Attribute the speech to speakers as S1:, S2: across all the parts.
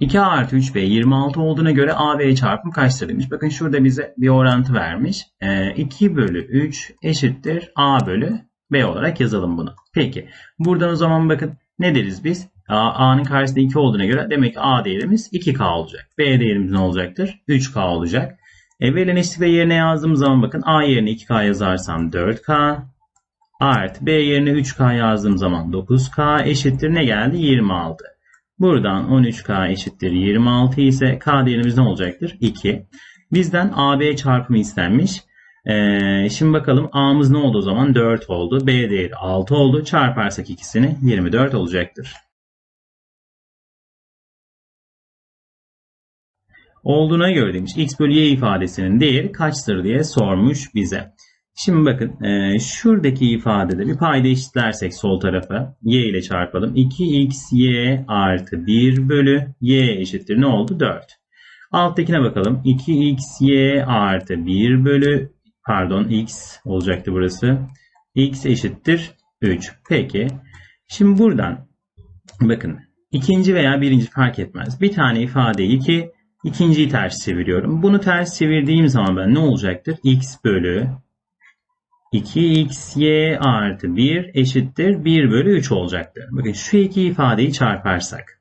S1: 2a artı 3b 26 olduğuna göre a b çarpım kaçtır demiş. Bakın şurada bize bir orantı vermiş. Ee, 2 bölü 3 eşittir a bölü b olarak yazalım bunu. Peki buradan o zaman bakın ne deriz biz? A'nın karşısında 2 olduğuna göre demek ki A değerimiz 2K olacak. B değerimiz ne olacaktır? 3K olacak. E, verilen eşitlik ve yerine yazdığım zaman bakın A yerine 2K yazarsam 4K artı B yerine 3K yazdığım zaman 9K eşittir ne geldi? 26. Buradan 13K eşittir 26 ise K değerimiz ne olacaktır? 2. Bizden AB çarpımı istenmiş. Ee, şimdi bakalım A'mız ne oldu o zaman? 4 oldu. B değeri 6 oldu. Çarparsak ikisini 24 olacaktır. Olduğuna göre demiş x bölü y ifadesinin değeri kaçtır diye sormuş bize. Şimdi bakın e, şuradaki ifadede bir payda eşitlersek sol tarafa y ile çarpalım. 2xy artı 1 bölü y eşittir ne oldu? 4. Alttakine bakalım. 2xy artı 1 bölü pardon x olacaktı burası. x eşittir 3. Peki. Şimdi buradan bakın ikinci veya birinci fark etmez. Bir tane ifadeyi ki ikinciyi ters çeviriyorum. Bunu ters çevirdiğim zaman ben ne olacaktır? x bölü 2xy artı 1 eşittir 1 bölü 3 olacaktır. Bakın şu iki ifadeyi çarparsak.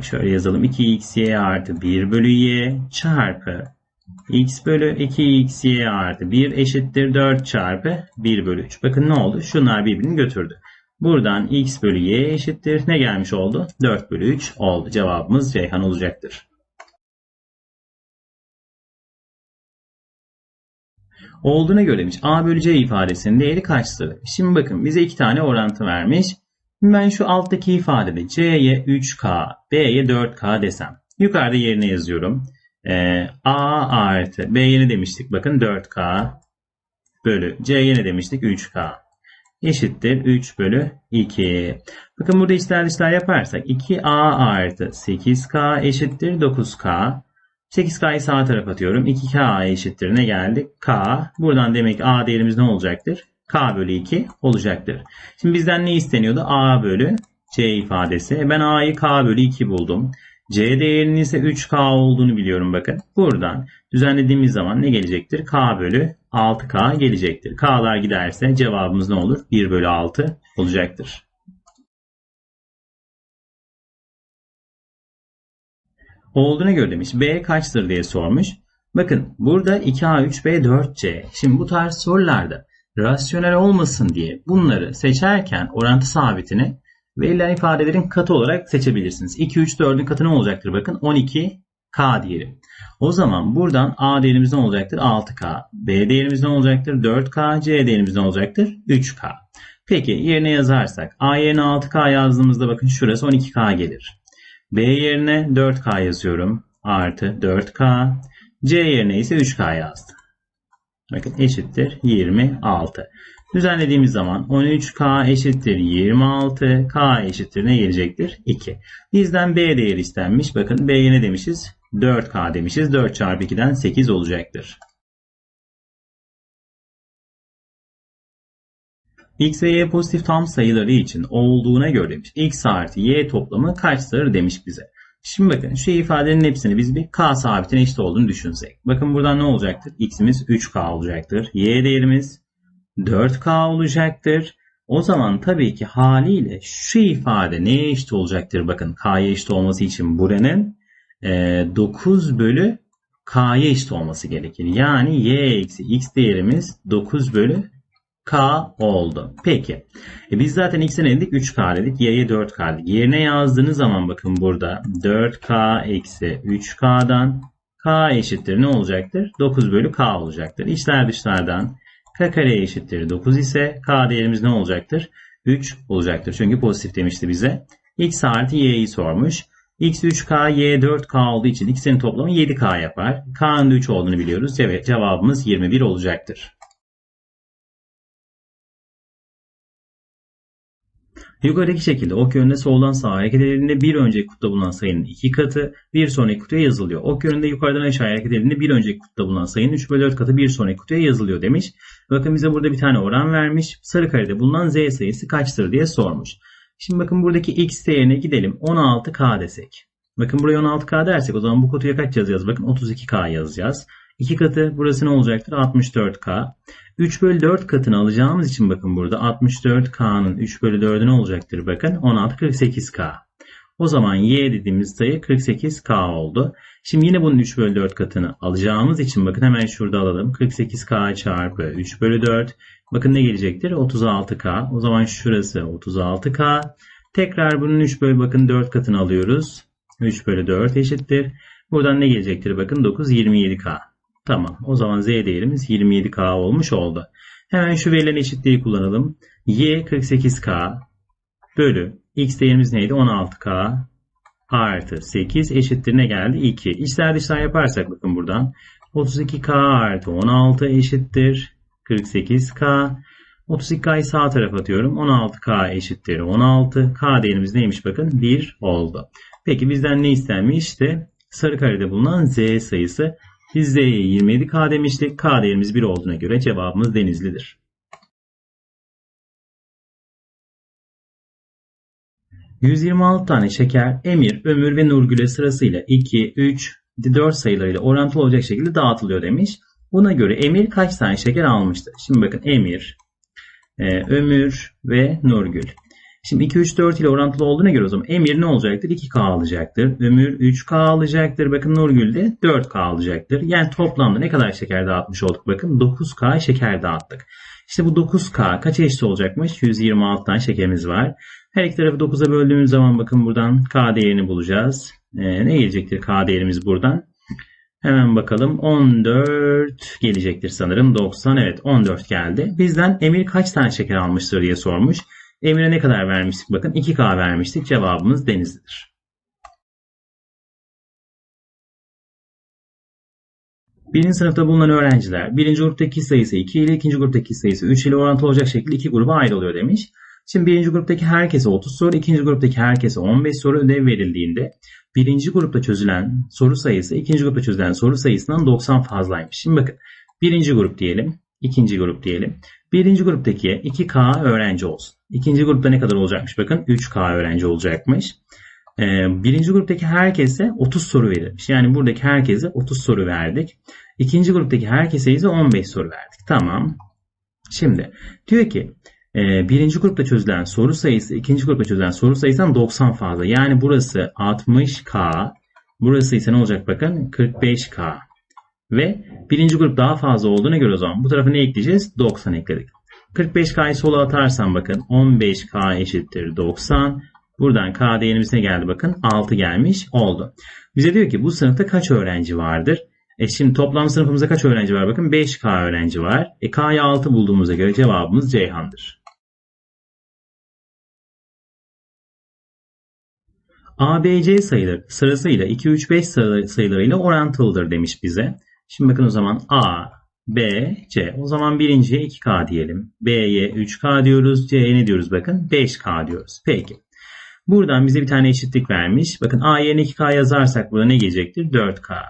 S1: Şöyle yazalım. 2xy artı 1 bölü y çarpı x bölü 2xy artı 1 eşittir 4 çarpı 1 bölü 3. Bakın ne oldu? Şunlar birbirini götürdü. Buradan x bölü y eşittir. Ne gelmiş oldu? 4 bölü 3 oldu. Cevabımız Ceyhan olacaktır. Olduğuna göre demiş a bölü c ifadesinin değeri kaçtır? Şimdi bakın bize iki tane orantı vermiş. Ben şu alttaki ifadede c'ye 3k, b'ye 4k desem. Yukarıda yerine yazıyorum. Ee, a artı b'ye ne demiştik? Bakın 4k bölü c'ye ne demiştik? 3k eşittir 3 bölü 2. Bakın burada içler dışlar yaparsak 2a artı 8k eşittir 9k. 8K'yı sağ tarafa atıyorum. 2K eşittir ne geldi? K. Buradan demek A değerimiz ne olacaktır? K bölü 2 olacaktır. Şimdi bizden ne isteniyordu? A bölü C ifadesi. E, ben A'yı K bölü 2 buldum. C değerinin ise 3K olduğunu biliyorum bakın. Buradan düzenlediğimiz zaman ne gelecektir? K bölü 6K gelecektir. K'lar giderse cevabımız ne olur? 1 bölü 6 olacaktır. Olduğuna göre demiş. B kaçtır diye sormuş. Bakın burada 2A3B 4C. Şimdi bu tarz sorularda rasyonel olmasın diye bunları seçerken orantı sabitini verilen ifadelerin katı olarak seçebilirsiniz. 2, 3, 4'ün katı ne olacaktır? Bakın 12K diyelim. O zaman buradan A değerimiz ne olacaktır? 6K. B değerimiz ne olacaktır? 4K. C değerimiz ne olacaktır? 3K. Peki yerine yazarsak A yerine 6K yazdığımızda bakın şurası 12K gelir. B yerine 4K yazıyorum. Artı 4K. C yerine ise 3K yazdım. Bakın eşittir 26. Düzenlediğimiz zaman 13K eşittir 26. K eşittir ne gelecektir? 2. Bizden B değeri istenmiş. Bakın B'ye ne demişiz? 4K demişiz. 4 çarpı 2'den 8 olacaktır. X ve Y pozitif tam sayıları için olduğuna göre. X artı Y toplamı kaçtır demiş bize. Şimdi bakın şu ifadenin hepsini biz bir K sabitine eşit olduğunu düşünsek. Bakın buradan ne olacaktır? X'imiz 3K olacaktır. Y değerimiz 4K olacaktır. O zaman tabii ki haliyle şu ifade neye eşit olacaktır? Bakın K'ya eşit olması için buranın e, 9 bölü K'ya eşit olması gerekir. Yani Y eksi X değerimiz 9 bölü K oldu. Peki. E biz zaten x'e ne dedik? 3K dedik. Y'ye 4K dedik. Yerine yazdığınız zaman bakın burada 4K eksi 3K'dan K eşittir ne olacaktır? 9 bölü K olacaktır. İçler dışlardan K kare eşittir 9 ise K değerimiz ne olacaktır? 3 olacaktır. Çünkü pozitif demişti bize. X artı Y'yi sormuş. X 3K, Y 4K olduğu için x'in toplamı 7K yapar. K'nın 3 olduğunu biliyoruz. Evet cevabımız 21 olacaktır. Yukarıdaki şekilde ok yönünde soldan sağa hareket edildiğinde bir önceki kutuda bulunan sayının iki katı bir sonraki kutuya yazılıyor. Ok yönünde yukarıdan aşağıya hareket edildiğinde bir önceki kutuda bulunan sayının 3 bölü 4 katı bir sonraki kutuya yazılıyor demiş. Bakın bize burada bir tane oran vermiş. Sarı karede bulunan z sayısı kaçtır diye sormuş. Şimdi bakın buradaki x değerine gidelim 16k desek. Bakın buraya 16K dersek o zaman bu kutuya kaç yazacağız? Bakın 32K yazacağız. 2 katı burası ne olacaktır? 64K. 3 bölü 4 katını alacağımız için bakın burada 64K'nın 3 bölü 4'ü ne olacaktır? Bakın 16 48K. O zaman y dediğimiz sayı 48K oldu. Şimdi yine bunun 3 bölü 4 katını alacağımız için bakın hemen şurada alalım. 48K çarpı 3 bölü 4. Bakın ne gelecektir? 36K. O zaman şurası 36K. Tekrar bunun 3 bölü bakın 4 katını alıyoruz. 3 bölü 4 eşittir. Buradan ne gelecektir? Bakın 9 27K. Tamam. O zaman Z değerimiz 27K olmuş oldu. Hemen şu verilen eşitliği kullanalım. Y 48K bölü X değerimiz neydi? 16K artı 8 eşittir ne geldi? 2. İçler dışlar yaparsak bakın buradan. 32K artı 16 eşittir 48K. 32K'yı sağ tarafa atıyorum. 16K eşittir 16. K değerimiz neymiş bakın? 1 oldu. Peki bizden ne istenmiş? İşte sarı karede bulunan Z sayısı. Biz Z'ye 27K demiştik. K değerimiz 1 olduğuna göre cevabımız Denizli'dir. 126 tane şeker Emir, Ömür ve Nurgül'e sırasıyla 2, 3, 4 sayılarıyla orantılı olacak şekilde dağıtılıyor demiş. Buna göre Emir kaç tane şeker almıştır? Şimdi bakın Emir, e, Ömür ve Nurgül. Şimdi 2, 3, 4 ile orantılı olduğuna göre o zaman Emir ne olacaktır? 2K alacaktır. Ömür 3K alacaktır. Bakın Nurgül de 4K alacaktır. Yani toplamda ne kadar şeker dağıtmış olduk? Bakın 9K şeker dağıttık. İşte bu 9K kaç eşit olacakmış? 126 tane şekerimiz var. Her iki tarafı 9'a böldüğümüz zaman bakın buradan K değerini bulacağız. Ee, ne gelecektir K değerimiz buradan? Hemen bakalım. 14 gelecektir sanırım. 90 evet 14 geldi. Bizden Emir kaç tane şeker almıştır diye sormuş. Emir'e ne kadar vermiştik? Bakın 2K vermiştik. Cevabımız Denizli'dir. Birinci sınıfta bulunan öğrenciler birinci gruptaki sayısı 2 ile ikinci gruptaki sayısı 3 ile orantılı olacak şekilde iki gruba ayrılıyor demiş. Şimdi birinci gruptaki herkese 30 soru, ikinci gruptaki herkese 15 soru ödev verildiğinde birinci grupta çözülen soru sayısı ikinci grupta çözülen soru sayısından 90 fazlaymış. Şimdi bakın birinci grup diyelim, ikinci grup diyelim. Birinci gruptaki 2K öğrenci olsun. İkinci grupta ne kadar olacakmış? Bakın 3K öğrenci olacakmış. Ee, birinci gruptaki herkese 30 soru verilmiş. Yani buradaki herkese 30 soru verdik. İkinci gruptaki herkese ise 15 soru verdik. Tamam. Şimdi diyor ki e, birinci grupta çözülen soru sayısı ikinci grupta çözülen soru sayısından 90 fazla. Yani burası 60K. Burası ise ne olacak bakın 45K. Ve birinci grup daha fazla olduğuna göre o zaman bu tarafa ne ekleyeceğiz? 90 ekledik. 45K'yı sola atarsam bakın 15K eşittir 90. Buradan K değerimiz ne geldi bakın 6 gelmiş oldu. Bize diyor ki bu sınıfta kaç öğrenci vardır? E şimdi toplam sınıfımızda kaç öğrenci var? Bakın 5K öğrenci var. E K'yı 6 bulduğumuza göre cevabımız Ceyhan'dır. ABC sayıları sırasıyla 2, 3, 5 sayılarıyla orantılıdır demiş bize. Şimdi bakın o zaman A, B, C. O zaman birinciye 2K diyelim. B'ye 3K diyoruz. C'ye ne diyoruz bakın? 5K diyoruz. Peki. Buradan bize bir tane eşitlik vermiş. Bakın A yerine 2K yazarsak burada ne gelecektir? 4K.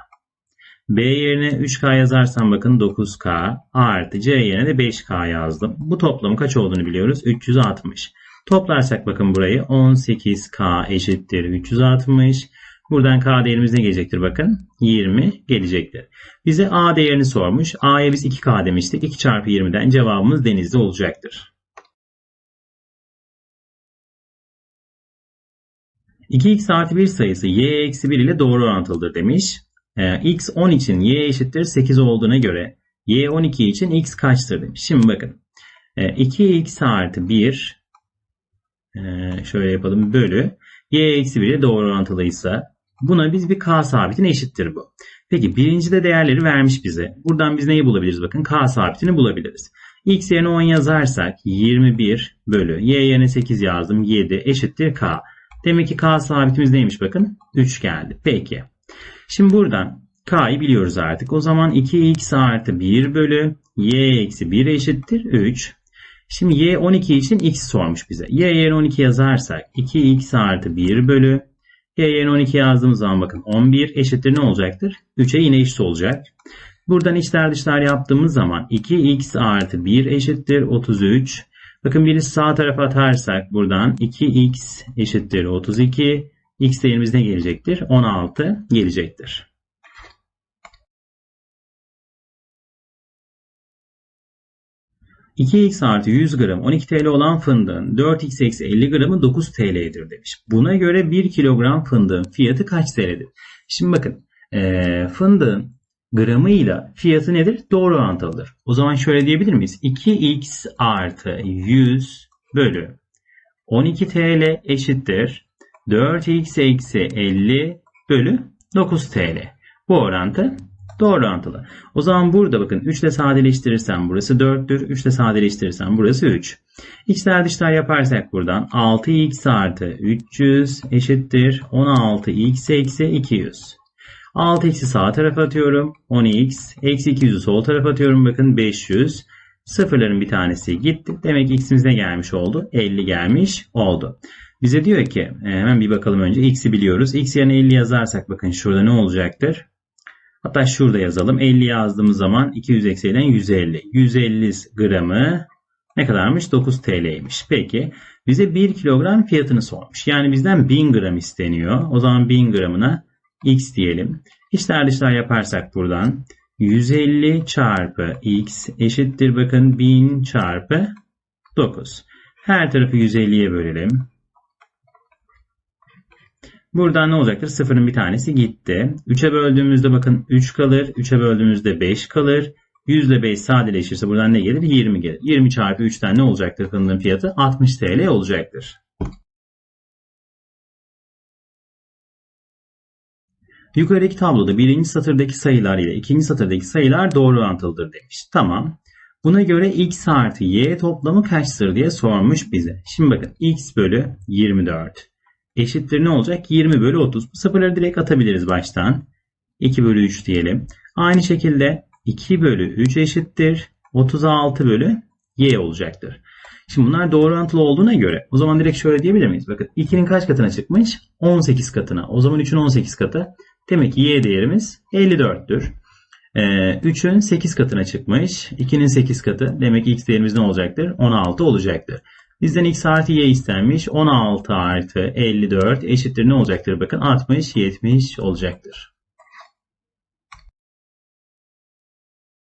S1: B yerine 3K yazarsam bakın 9K artı C yerine de 5K yazdım. Bu toplamın kaç olduğunu biliyoruz. 360. Toplarsak bakın burayı 18K eşittir 360. Buradan K değerimiz ne gelecektir bakın? 20 gelecektir. Bize A değerini sormuş. A'ya biz 2K demiştik. 2 çarpı 20'den cevabımız denizli olacaktır. 2x artı 1 sayısı y eksi 1 ile doğru orantılıdır demiş. Ee, x 10 için y eşittir 8 olduğuna göre y 12 için x kaçtır demiş. Şimdi bakın. 2x ee, artı 1 ee, şöyle yapalım bölü y eksi 1 ile doğru orantılıysa buna biz bir k sabitine eşittir bu. Peki birincide değerleri vermiş bize. Buradan biz neyi bulabiliriz? Bakın k sabitini bulabiliriz. x yerine 10 yazarsak 21 bölü y yerine 8 yazdım 7 eşittir k. Demek ki k sabitimiz neymiş bakın 3 geldi. Peki. Şimdi buradan k'yı biliyoruz artık. O zaman 2x artı 1 bölü y eksi 1 eşittir 3. Şimdi y 12 için x sormuş bize. y yerine 12 yazarsak 2x artı 1 bölü y yerine 12 yazdığımız zaman bakın 11 eşittir ne olacaktır? 3'e yine eşit olacak. Buradan içler dışlar yaptığımız zaman 2x artı 1 eşittir 33. Bakın biri sağ tarafa atarsak buradan 2x eşittir 32. x değerimiz ne gelecektir? 16 gelecektir. ...2x artı 100 gram 12 TL olan fındığın 4x eksi 50 gramı 9 TL'dir demiş. Buna göre 1 kilogram fındığın fiyatı kaç TL'dir? Şimdi bakın e, fındığın gramıyla fiyatı nedir? Doğru orantılıdır. O zaman şöyle diyebilir miyiz? 2x artı 100 bölü 12 TL eşittir 4x eksi 50 bölü 9 TL. Bu orantı doğru orantılı. O zaman burada bakın 3 ile sadeleştirirsem burası 4'tür. 3 ile sadeleştirirsem burası 3. İçler dışlar yaparsak buradan 6x artı 300 eşittir 16x eksi 200. 6 x'i sağ tarafa atıyorum. 10x. Eksi 200'ü sol tarafa atıyorum. Bakın 500. Sıfırların bir tanesi gitti. Demek x'imiz ne gelmiş oldu? 50 gelmiş oldu. Bize diyor ki e, hemen bir bakalım önce x'i biliyoruz. x yerine 50 yazarsak bakın şurada ne olacaktır? Hatta şurada yazalım. 50 yazdığımız zaman 200 eksi 150. 150 gramı ne kadarmış? 9 TL'ymiş. Peki bize 1 kilogram fiyatını sormuş. Yani bizden 1000 gram isteniyor. O zaman 1000 gramına x diyelim. İçler dışlar yaparsak buradan 150 çarpı x eşittir bakın 1000 çarpı 9. Her tarafı 150'ye bölelim. Buradan ne olacaktır? Sıfırın bir tanesi gitti. 3'e böldüğümüzde bakın 3 kalır. 3'e böldüğümüzde 5 kalır. 100 ile 5 sadeleşirse buradan ne gelir? 20 gelir. 20 çarpı 3'ten ne olacaktır fındığın fiyatı? 60 TL olacaktır. Yukarıdaki tabloda birinci satırdaki sayılar ile ikinci satırdaki sayılar doğru orantılıdır demiş. Tamam. Buna göre x artı y toplamı kaçtır diye sormuş bize. Şimdi bakın x bölü 24 eşittir ne olacak? 20 bölü 30. Bu sıfırları direkt atabiliriz baştan. 2 bölü 3 diyelim. Aynı şekilde 2 bölü 3 eşittir. 36 bölü y olacaktır. Şimdi bunlar doğru orantılı olduğuna göre o zaman direkt şöyle diyebilir miyiz? Bakın 2'nin kaç katına çıkmış? 18 katına. O zaman 3'ün 18 katı. Demek ki y değerimiz 54'tür. Ee, 3'ün 8 katına çıkmış. 2'nin 8 katı. Demek ki x değerimiz ne olacaktır? 16 olacaktır. Bizden x artı y istenmiş. 16 artı 54 eşittir ne olacaktır? Bakın 60, 70 olacaktır.